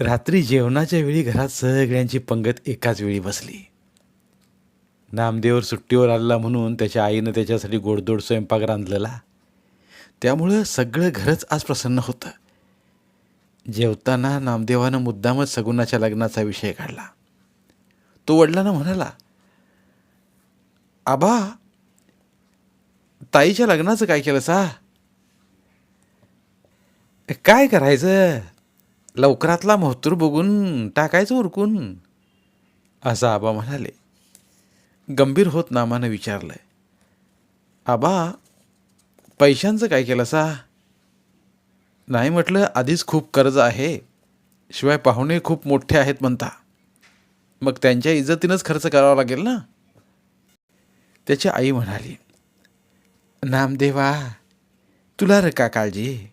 रात्री जेवणाच्या वेळी घरात सगळ्यांची पंगत एकाच वेळी बसली. नामदेवर सुट्टीवर आलेला म्हणून त्याच्या आईनं त्याच्यासाठी गोडदोड स्वयंपाक रांधलेला. त्यामुळं सगळं घरच आज प्रसन्न होतं. जेवताना नामदेवानं मुद्दामच सगुणाच्या लग्नाचा विषय काढला. तो वडिलांना म्हणाला आबा ताईच्या लग्नाचं काय केलं सा काय करायचं? लवकरातला महतूर बघून टाकायचं उरकून. असं आबा म्हणाले. गंभीर होत नामानं विचारलं आबा पैशांचं काय केलं सा? नाही म्हटलं आधीच खूप कर्ज आहे. शिवाय पाहुणे खूप मोठे आहेत म्हणता. मग त्यांच्या इज्जतीनंच खर्च करावा लागेल ना? त्याची आई म्हणाली. नामदेवा तुला र का काळजी.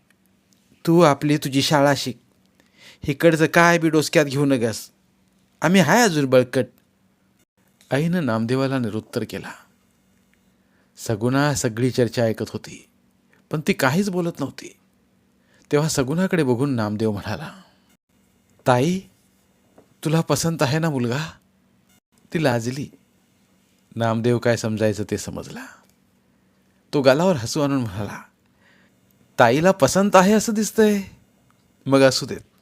तू आपली तुझी शाळा शिक. इकडचं काय बी डोसक्यात घेऊ नगस. आम्ही हाय अजून बळकट. आईनं नामदेवाला निरुत्तर केला. सगुणा सगळी चर्चा ऐकत होती पण ती काहीच बोलत नव्हती. तेव्हा सगुणाकडे बघून नामदेव म्हणाला ताई तुला पसंत आहे ना मुलगा? ती लाजली. नामदेव काय समजायचं ते समजला. तो गालावर हसू आणून म्हणाला ताईला पसंत आहे असं दिसतंय. मग असू देत.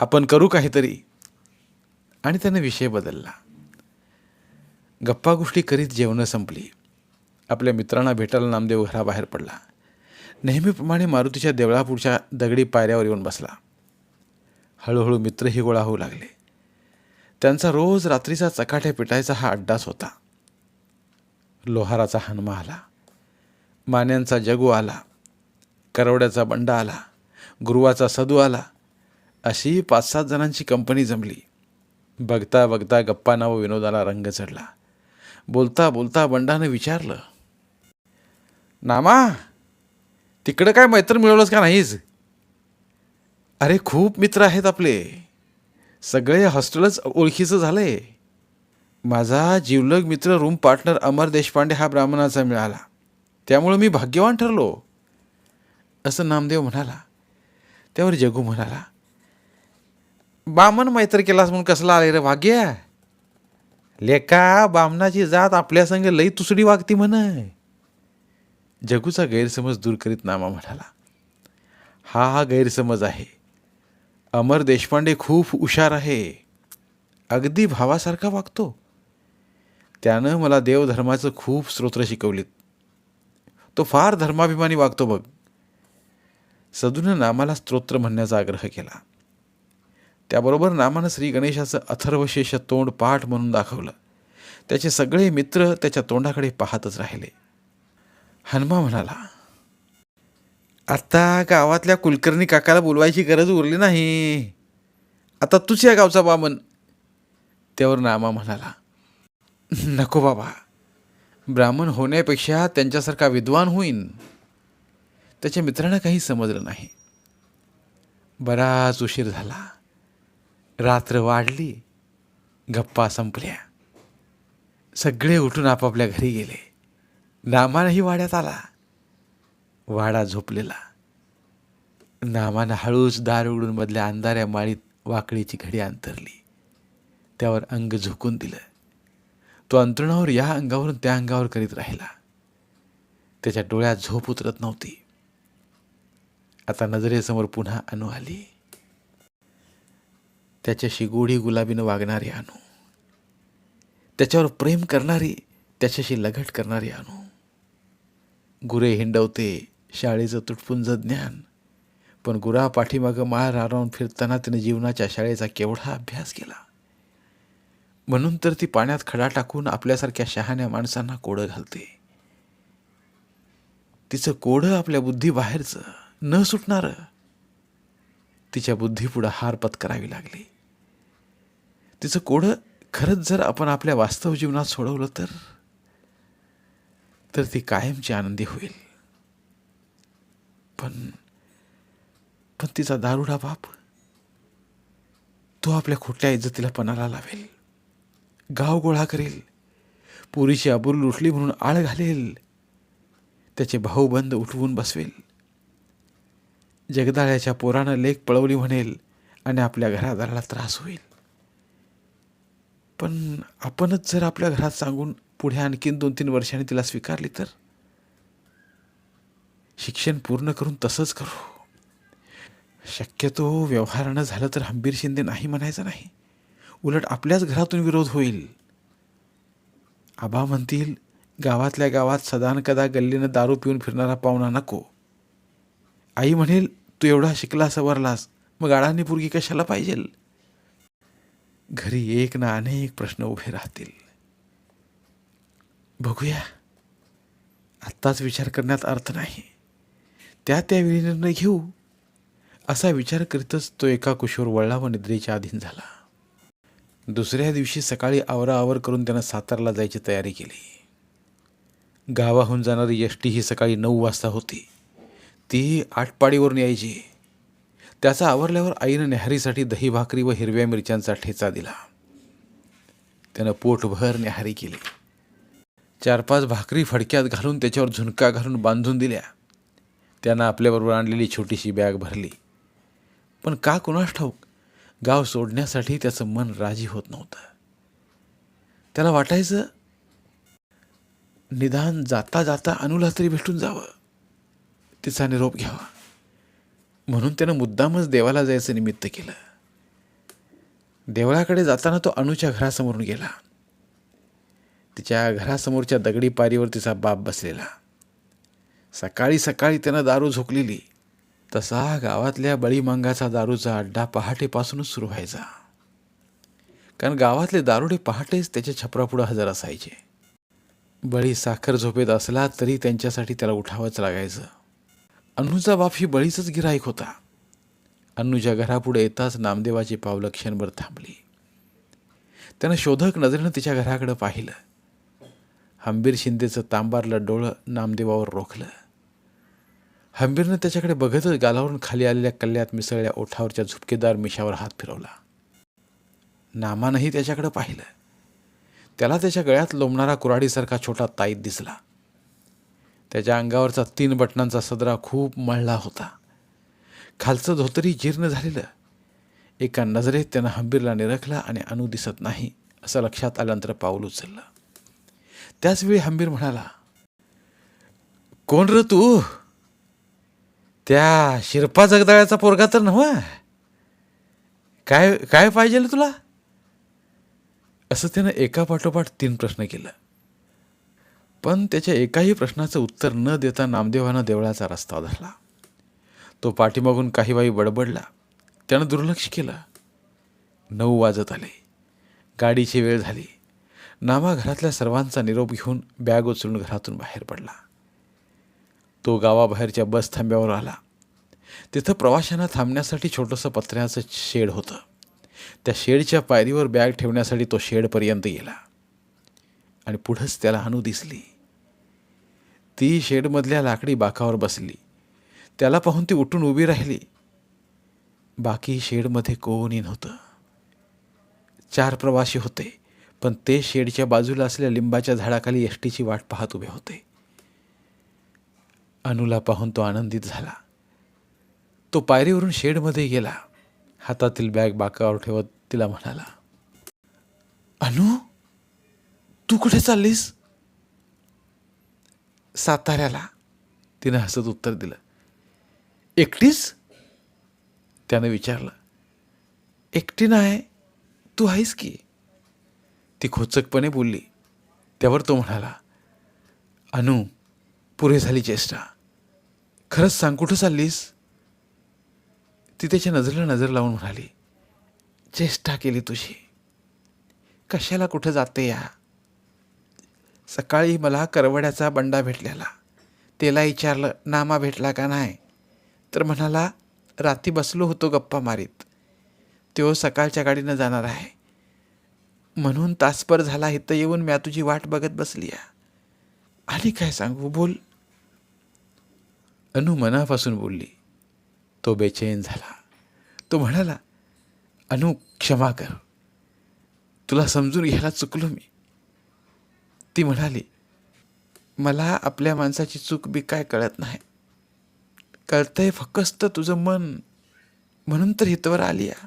आपण करू काहीतरी. आणि त्याने विषय बदलला. गप्पा गोष्टी करीत जेवणं संपली. आपल्या मित्रांना भेटायला नामदेव घराबाहेर पडला. नेहमीप्रमाणे मारुतीच्या देवळापुढच्या दगडी पायऱ्यावर येऊन बसला. हळूहळू मित्रही गोळा होऊ लागले. त्यांचा रोज रात्रीचा चकाट्या पिटायचा हा अड्डाच होता. लोहाराचा हनुमा आला. मान्यांचा जगू आला. करवड्याचा बंडा आला. गुरुवाचा सदू आला. अशी पाच सात जणांची कंपनी जमली. बघता बघता गप्पांना व विनोदाला रंग चढला. बोलता बोलता बंडानं विचारलं नामा तिकडं काय मैत्र मिळवलंस का नाहीच अरे खूप मित्र आहेत आपले. सगळे हॉस्टेलच ओळखीचं झालंय. माझा जीवलग मित्र रूम पार्टनर अमर देशपांडे हा ब्राह्मणाचा मिळाला. त्यामुळं मी भाग्यवान ठरलो. असं नामदेव म्हणाला. त्यावर जगू म्हणाला बामन मैत्र केलास म्हणून कसला आले रे भाग्य? लेका बामनाची जात आपल्या संग लई तुसडी वागती म्हण. जगूचा गैरसमज दूर करीत नामा म्हणाला. हा हा गैरसमज आहे. अमर देशपांडे खूप हुशार आहे. अगदी भावासारखा वागतो. त्यानं मला देवधर्माचं खूप स्तोत्र शिकवलीत. तो फार धर्माभिमानी वागतो बघ. सदूनं नामाला स्तोत्र म्हणण्याचा आग्रह केला. त्याबरोबर नामानं श्री गणेशाचं अथर्वशेष तोंड पाठ म्हणून दाखवलं. त्याचे सगळे मित्र त्याच्या तोंडाकडे पाहतच राहिले. हनुमा म्हणाला आत्ता गावातल्या कुलकर्णी काकाला बोलवायची गरज उरली नाही. आता तूच या गावचा बामन. त्यावर नामा म्हणाला नको बाबा. ब्राह्मण होण्यापेक्षा त्यांच्यासारखा विद्वान होईन. त्याच्या मित्रांना काही समजलं नाही. बराच उशीर झाला. रात्र वाढली गप्पा संपल्या. सगळे उठून आपापल्या घरी गेले. नामानही वाड्यात आला. वाडा झोपलेला. नामानं हळूच दार उघडून मधल्या अंधाऱ्या माळीत वाकळीची घडी अंतरली. त्यावर अंग झोकून दिलं. तो अंतरुणावर या अंगावरून त्या अंगावर करीत राहिला. त्याच्या डोळ्यात झोप उतरत नव्हती. आता नजरेसमोर पुन्हा अनु आली. त्याच्याशी गोडी गुलाबीनं वागणारी आणू. त्याच्यावर प्रेम करणारी त्याच्याशी लगट करणारी आणू. गुरे हिंडवते शाळेचं तुटपुंज ज्ञान. पण गुरा पाठीमागं माळ रारावून फिरताना तिने जीवनाच्या शाळेचा केवढा अभ्यास केला. म्हणून तर ती पाण्यात खडा टाकून आपल्यासारख्या शहाण्या माणसांना कोडं घालते. तिचं कोडं आपल्या बुद्धीबाहेरचं न सुटणारं. तिच्या बुद्धीपुढं हार पत्करावी लागली. तिचं कोडं खरंच जर आपण आपल्या वास्तव जीवनात सोडवलं तर तर ती कायमची आनंदी होईल. पण पण तिचा दारुडा बाप तो आपल्या खोट्या इज्जतीला पणाला लावेल. गाव गोळा करेल. पुरीची आबूर लुटली म्हणून आळ घालेल. त्याचे भाऊबंद उठवून बसवेल. जगदाळ्याच्या पोरानं लेख पळवली म्हणेल आणि आपल्या घरादाराला त्रास होईल. पण आपणच जर आपल्या घरात सांगून पुढे आणखीन दोन तीन वर्षांनी तिला स्वीकारली तर? शिक्षण पूर्ण करून तसंच करू. शक्यतो व्यवहारानं झालं तर हंबीर शिंदे नाही म्हणायचं नाही. उलट आपल्याच घरातून विरोध होईल. आबा म्हणतील गावातल्या गावात सदानकदा गल्लीनं दारू पिऊन फिरणारा पाहुणा नको. आई म्हणेल तू एवढा शिकला सवरलास मग अडाणी पुरगी कशाला पाहिजेल? घरी एक ना अनेक प्रश्न उभे राहतील. बघूया. आत्ताच विचार करण्यात अर्थ नाही. त्या त्यावेळी निर्णय घेऊ. असा विचार करीतच तो एका कुशीवर वळला व निद्रेच्या अधीन झाला. दुसऱ्या दिवशी सकाळी आवराआवर करून त्यानं सातारला जायची तयारी केली. गावाहून जाणारी यष्टी ही सकाळी नऊ वाजता होती. ती आटपाडीवरून यायची. त्याचा आवरल्यावर आईनं न्याहारीसाठी दही भाकरी व हिरव्या मिरच्यांचा ठेचा दिला. त्यानं पोटभर न्याहारी केली. चार पाच भाकरी फडक्यात घालून त्याच्यावर झुणका घालून बांधून दिल्या. त्यानं आपल्याबरोबर आणलेली छोटीशी बॅग भरली. पण का कुणास ठाऊक गाव सोडण्यासाठी त्याचं मन राजी होत नव्हतं. त्याला वाटायचं निदान जाता जाता अनुला तरी भेटून जावं. तिचा निरोप घ्यावा. म्हणून त्यानं मुद्दामच देवाला जायचं निमित्त केलं. देवळाकडे जाताना तो अणूच्या घरासमोरून गेला. तिच्या घरासमोरच्या दगडी पारीवर तिचा बाप बसलेला. सकाळी सकाळी त्यानं दारू झोकलेली. तसा गावातल्या बळीमांगाचा दारूचा अड्डा पहाटेपासूनच सुरू व्हायचा. कारण गावातले दारुडे पहाटेच त्याच्या छपरापुढं हजर असायचे. बळी साखर झोपेत असला तरी त्यांच्यासाठी त्याला उठावंच लागायचं. अन्नूचा बाप ही बळीचंच गिराईक होता. अन्नूच्या घरापुढे येताच नामदेवाची पावलं क्षणभर थांबली. त्यानं शोधक नजरेनं तिच्या घराकडं पाहिलं. हंबीर शिंदेचं तांबारलं डोळं नामदेवावर रोखलं. हंबीरनं त्याच्याकडे बघतच गालावरून खाली आलेल्या कल्ल्यात मिसळल्या ओठावरच्या झुपकेदार मिशावर हात फिरवला. नामानंही त्याच्याकडे पाहिलं. त्याला त्याच्या गळ्यात लोंबणारा कुराडीसारखा छोटा ताईत दिसला. त्याच्या अंगावरचा तीन बटणांचा सदरा खूप मळला होता. खालचं धोतरी जीर्ण झालेलं. एका नजरेत त्यानं हंबीरला निरखला आणि अनु दिसत नाही असं लक्षात आल्यानंतर पाऊल उचललं. त्याचवेळी हंबीर म्हणाला कोण र तू? त्या शिरपा जगदाळ्याचा पोरगा तर नव्हा. काय काय पाहिजे तुला? असं त्यानं एका पाठोपाठ तीन प्रश्न केलं. पण त्याच्या एकाही प्रश्नाचं उत्तर न देता नामदेवानं देवळाचा रस्ता धरला. तो पाठीमागून काही बाई बडबडला. त्यानं दुर्लक्ष केलं. नऊ वाजत आले. गाडीची वेळ झाली. नामा घरातल्या सर्वांचा निरोप घेऊन बॅग उचलून घरातून बाहेर पडला. तो गावाबाहेरच्या बस थांब्यावर आला. तिथं प्रवाशांना थांबण्यासाठी छोटंसं पत्र्याचं शेड होतं. त्या शेडच्या पायरीवर बॅग ठेवण्यासाठी तो शेडपर्यंत गेला. आणि पुढंच त्याला अनु दिसली. ती शेडमधल्या लाकडी बाकावर बसली. त्याला पाहून ती उठून उभी राहिली. बाकी शेडमध्ये कोणी नव्हतं. चार प्रवासी होते पण ते शेडच्या बाजूला असलेल्या लिंबाच्या झाडाखाली एसटीची वाट पाहत उभे होते. अनुला पाहून तो आनंदित झाला. तो पायरीवरून शेडमध्ये गेला. हातातील बॅग बाकावर ठेवत तिला म्हणाला अनु तू कुठे चाललीस? साताऱ्याला. तिनं हसत उत्तर दिलं. एकटीच? त्यानं विचारलं. एकटी नाही तू आहेस की? ती खोचकपणे बोलली. त्यावर तो म्हणाला अनु पुरे झाली चेष्टा. खरंच सांग कुठं चाललीस? ती त्याच्या नजरेला नजर लावून म्हणाली चेष्टा केली तुझी. कशाला कुठं जाते या? सकाळी मला करवड्याचा बंडा भेटलेला. त्याला विचारलं नामा भेटला का नाही? तर म्हणाला रात्री बसलो होतो गप्पा मारीत. तो सकाळच्या गाडीनं जाणार आहे. म्हणून तासभर झाला इथं येऊन म्या तुझी वाट बघत बसली आहे आणि काय सांगू बोल. अनु मनापासून बोलली. तो बेचैन झाला. तो म्हणाला अनु क्षमा कर. तुला समजून घ्यायला चुकलो मी. ती म्हणाली मला आपल्या माणसाची चूक बी काय कळत नाही. कळतंय फक्त तुझं मन म्हणून तर हितवर आली या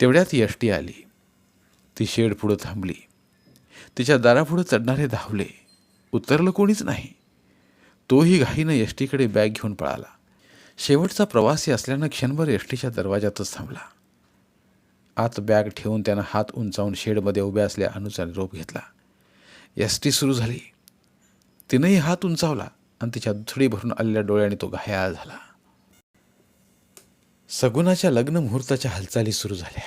तेवढ्यात यष्टी आली. ती शेड पुढं थांबली. तिच्या दारापुढं चढणारे धावले. उतरलं कोणीच नाही. तोही घाईनं यष्टीकडे बॅग घेऊन पळाला. शेवटचा प्रवासी असल्यानं क्षणभर यष्टीच्या दरवाजातच थांबला. आत बॅग ठेवून त्यानं हात उंचावून शेडमध्ये उभ्या असल्या अनुचा निरोप घेतला. एस टी सुरू झाली. तिनंही हात उंचावला आणि तिच्या दुथडी भरून आलेल्या डोळ्याने तो घायाळ झाला. सगुनाच्या लग्न मुहूर्ताच्या हालचाली सुरू झाल्या.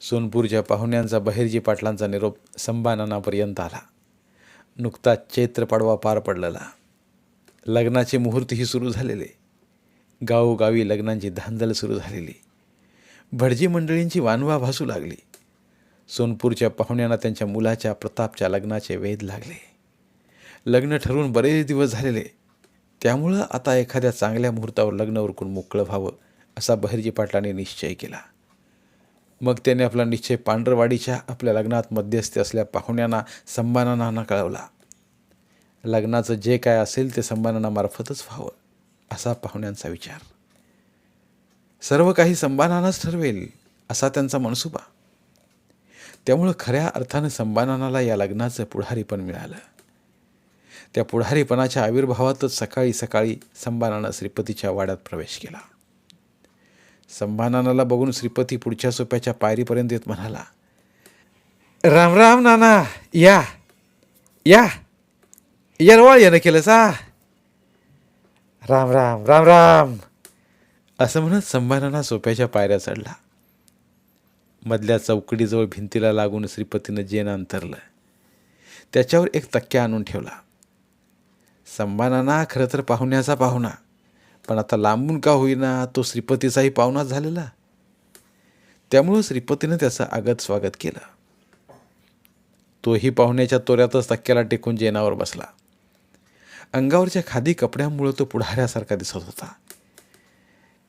सोनपूरच्या पाहुण्यांचा बहिर्जी पाटलांचा निरोप संबाननापर्यंत आला. नुकताच चैत्र पाडवा पार पडलेला. लग्नाचे मुहूर्तही सुरू झालेले. गावोगावी लग्नांची धांदल सुरू झालेली. भटजी मंडळींची वानवा भासू लागली. सोनपूरच्या पाहुण्यांना त्यांच्या मुलाच्या प्रतापच्या लग्नाचे वेध लागले. लग्न ठरवून बरेच दिवस झालेले. त्यामुळं आता एखाद्या चांगल्या मुहूर्तावर लग्न उरकून मोकळं व्हावं असा बहिर्जी पाटलांनी निश्चय केला. मग त्याने आपला निश्चय पांढरवाडीच्या आपल्या लग्नात मध्यस्थी असल्या पाहुण्यांना संबानांना कळवला लग्नाचं जे काय असेल ते संबानांमार्फतच व्हावं असा पाहुण्यांचा विचार. सर्व काही संबानानाच ठरवेल असा त्यांचा मनसुबा. त्यामुळं खऱ्या अर्थानं संबानानाला या लग्नाचं पुढारीपण मिळालं. त्या पुढारीपणाच्या आविर्भावातच सकाळी सकाळी संबानानं श्रीपतीच्या वाड्यात प्रवेश केला. संभानानाला बघून श्रीपती पुढच्या सोप्याच्या पायरीपर्यंत येत म्हणाला राम राम नाना या या यरवाळ येणं केलं सा राम राम राम राम. असं म्हणत संभानाना सोप्याच्या पायऱ्या चढला. मधल्या चौकडीजवळ भिंतीला लागून श्रीपतीनं जेन अंतरलं. त्याच्यावर एक तक्क्या आणून ठेवला. संभानाना खरं तर पाहुण्याचा पाहुणा पण आता लांबून का होईना तो श्रीपतीचाही पाहुणाच झालेला. त्यामुळं श्रीपतीनं त्याचं आगत स्वागत केलं. तोही पाहुण्याच्या तोऱ्यातच तक्क्याला टेकून जेनावर बसला. अंगावरच्या खादी कपड्यामुळं तो पुढाऱ्यासारखा दिसत होता.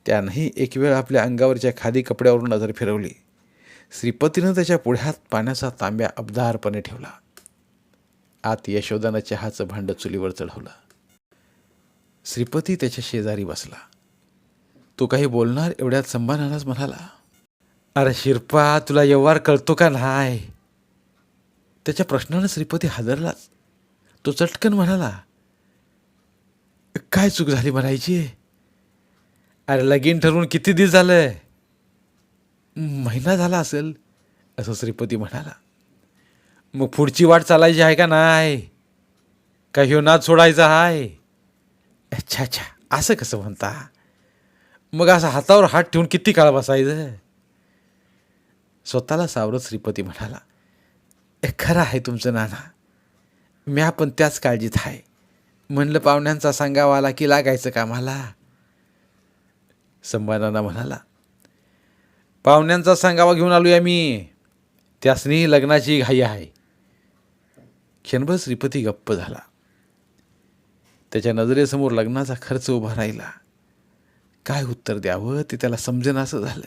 त्यानंही एक वेळ आपल्या अंगावरच्या खादी कपड्यावरून नजर फिरवली. श्रीपतीनं त्याच्या पुढ्यात पाण्याचा तांब्या अबदारपणे ठेवला. आत यशोदानं चहाचं भांड चुलीवर चढवलं. श्रीपती त्याच्या शेजारी बसला. तो काही बोलणार? एवढ्यात संभानानाच म्हणाला. अरे शिरपा तुला व्यवहार कळतो का नाही? त्याच्या प्रश्नानं श्रीपती हादरलाच तो चटकन म्हणाला काय चूक झाली म्हणायची? अरे लगीन ठरवून किती दिवस झालंय महिना झाला असेल असं श्रीपती म्हणाला. मग पुढची वाट चालायची आहे का नाही? का ह्यो नाद सोडायचा आहे? अच्छा अच्छा असं कसं म्हणता? मग असं हातावर हात ठेवून किती काळ बसायचं? स्वतःला सावरत श्रीपती म्हणाला "ए, खरं आहे तुमचं नाना. म्या पण त्याच काळजीत आहे. म्हणलं पाहुण्यांचा सांगावा आला की लागायचं कामाला. संभानाना म्हणाला पाहुण्यांचा सांगावा घेऊन आलो आहे मी त्यासनी लग्नाची घाई आहे. क्षणभर श्रीपती गप्प झाला. त्याच्या नजरेसमोर लग्नाचा खर्च उभा राहिला. काय उत्तर द्यावं ते त्याला समजेन असं झालं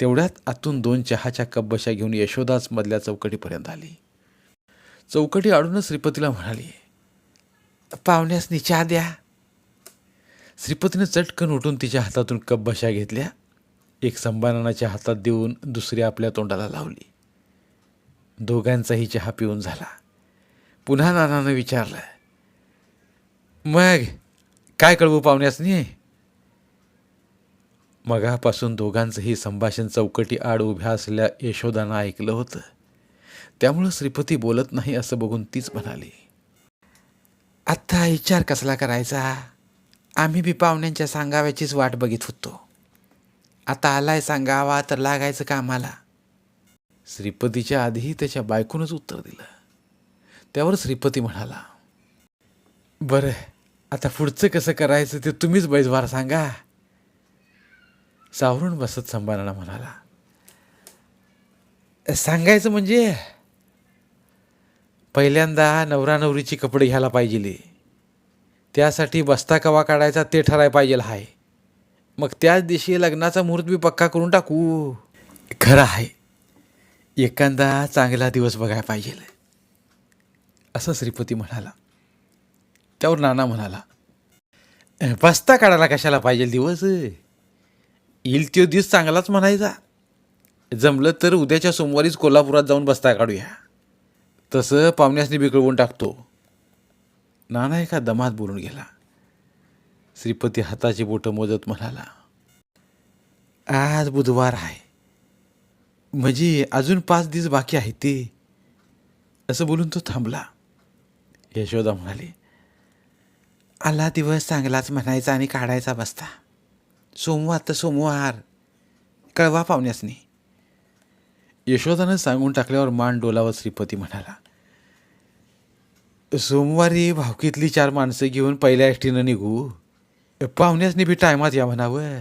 तेवढ्यात आतून दोन चहाच्या कब्बशा घेऊन यशोदाच मधल्या चौकटीपर्यंत आली. चौकटी आडूनच श्रीपतीला म्हणाली पाहुण्यासनी चहा द्या. श्रीपतीनं चटकन उठून तिच्या हातातून कब्बशा घेतल्या. एक संबानाच्या हातात देऊन दुसरी आपल्या तोंडाला लावली. दोघांचाही चहा पिऊन झाला. पुन्हा नानानं विचारलं मग काय कळवू पाहुण्यासनी? मगापासून दोघांचंही संभाषण चौकटी आड उभ्या असल्या यशोदानं ऐकलं होतं. त्यामुळं श्रीपती बोलत नाही असं बघून तीच म्हणाली आत्ता विचार कसला करायचा? आम्ही बी पाहुण्यांच्या सांगाव्याचीच वाट बघित होतो. आता आलाय सांगावा तर लागायचं का आम्हाला श्रीपतीच्या आधीही त्याच्या बायकोनंच उत्तर दिलं. त्यावर श्रीपती म्हणाला बरं आता पुढचं कसं करायचं ते तुम्हीच बैजवार सांगा. सावरून बसत संभाराणा म्हणाला सांगायचं म्हणजे पहिल्यांदा नवरा नवरीची कपडे घ्यायला पाहिजे त्यासाठी बस्ता कवा काढायचा ते ठराय पाहिजे हाय. मग त्याच दिवशी लग्नाचा मुहूर्त बी पक्का करून टाकू. खरं आहे. एखादा चांगला दिवस बघायला पाहिजे. असं श्रीपती म्हणाला. त्यावर नाना म्हणाला बसता काढायला कशाला पाहिजे दिवस? येईल तो दिवस चांगलाच म्हणायचा. जमलं तर उद्याच्या सोमवारीच कोल्हापुरात जाऊन बस्ता काढूया. तसं पाहुण्यासनी बिकळवून टाकतो. नाना एका दमात बोलून गेला. श्रीपती हाताची बोटं मोजत म्हणाला आज बुधवार आहे. म्हणजे अजून पाच दिवस बाकी आहे ते. असं बोलून तो थांबला. यशोदा म्हणाली आला दिवस चांगलाच म्हणायचा आणि काढायचा बसता. सोमवार तर सोमवार. कळवा पाहुण्यासनी. यशोदानं सांगून टाकल्यावर मान डोलावर श्रीपती म्हणाला सोमवारी भावकीतली चार माणसं घेऊन पहिल्या एष्टीनं निघू. पाहुण्यासनी बी टायमात या म्हणावं.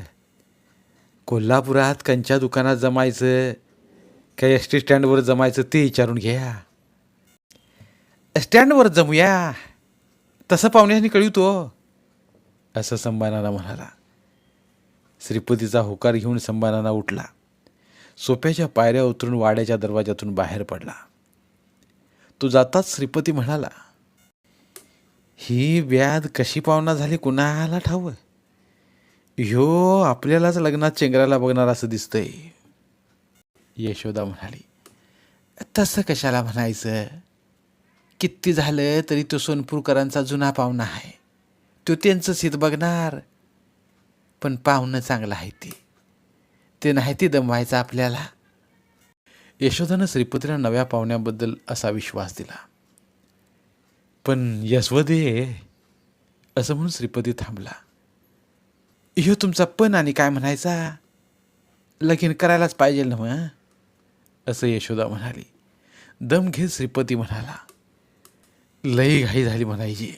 कोल्हापुरात कंच्या दुकानात जमायचं काय एस टी स्टँडवर जमायचं ते विचारून घ्या. स्टँडवर जमूया. तसं पाहुण्यासनी कळवतो. असं संभानाना म्हणाला. श्रीपतीचा होकार घेऊन संबानाना उठला. सोप्याच्या पायऱ्या उतरून वाड्याच्या दरवाजातून बाहेर पडला. तो जाताच श्रीपती म्हणाला. ही व्याध कशी पाहुणा झाली कुणाला ठाव ह्यो आपल्यालाच लग्नात चेंगराला बघणार असं दिसतंय. यशोदा म्हणाली तसं कशाला म्हणायचं? किती झालं तरी तो सोनपूरकरांचा जुना पाहुणा आहे. तो त्यांचं सीत बघणार. पण पाहुणं चांगलं आहे ते. ते नाही ते दमवायचं आपल्याला. यशोदानं श्रीपतीला नव्या पाहुण्याबद्दल असा विश्वास दिला. पण यशवदे असं म्हणून श्रीपती थांबला. ह्यो तुमचा पण आणि काय म्हणायचा? लगीन करायलाच पाहिजे ना मग असं यशोदा म्हणाली. दम घेत श्रीपती म्हणाला लई घाई झाली म्हणायची.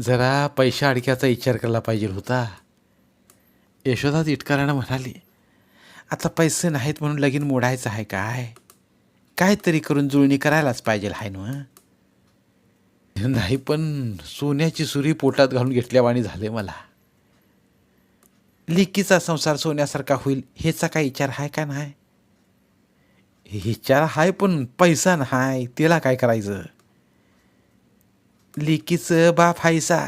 जरा पैशा अडक्याचा विचार करायला पाहिजे होता. यशोदा इटकारानं म्हणाली आता पैसे नाहीत म्हणून लगीन मोडायचं आहे काय? काहीतरी करून जुळणी करायलाच पाहिजे आहे ना नाही पण सोन्याची सुरी पोटात घालून घेतल्यावाणी झाले मला. लिकीचा संसार सोन्यासारखा होईल ह्याचा काय विचार आहे का नाही? विचार आहे पण पैसा नाही तिला काय करायचं? लिकीचं बाप हायसा.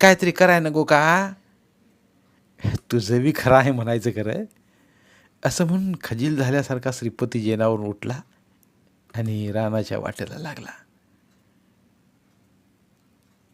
काहीतरी कराय नको का? तुझं बी खरं आहे म्हणायचं खरं. असं म्हणून खजील झाल्यासारखा श्रीपती जेनावरून उठला आणि रानाच्या वाटेला लागला.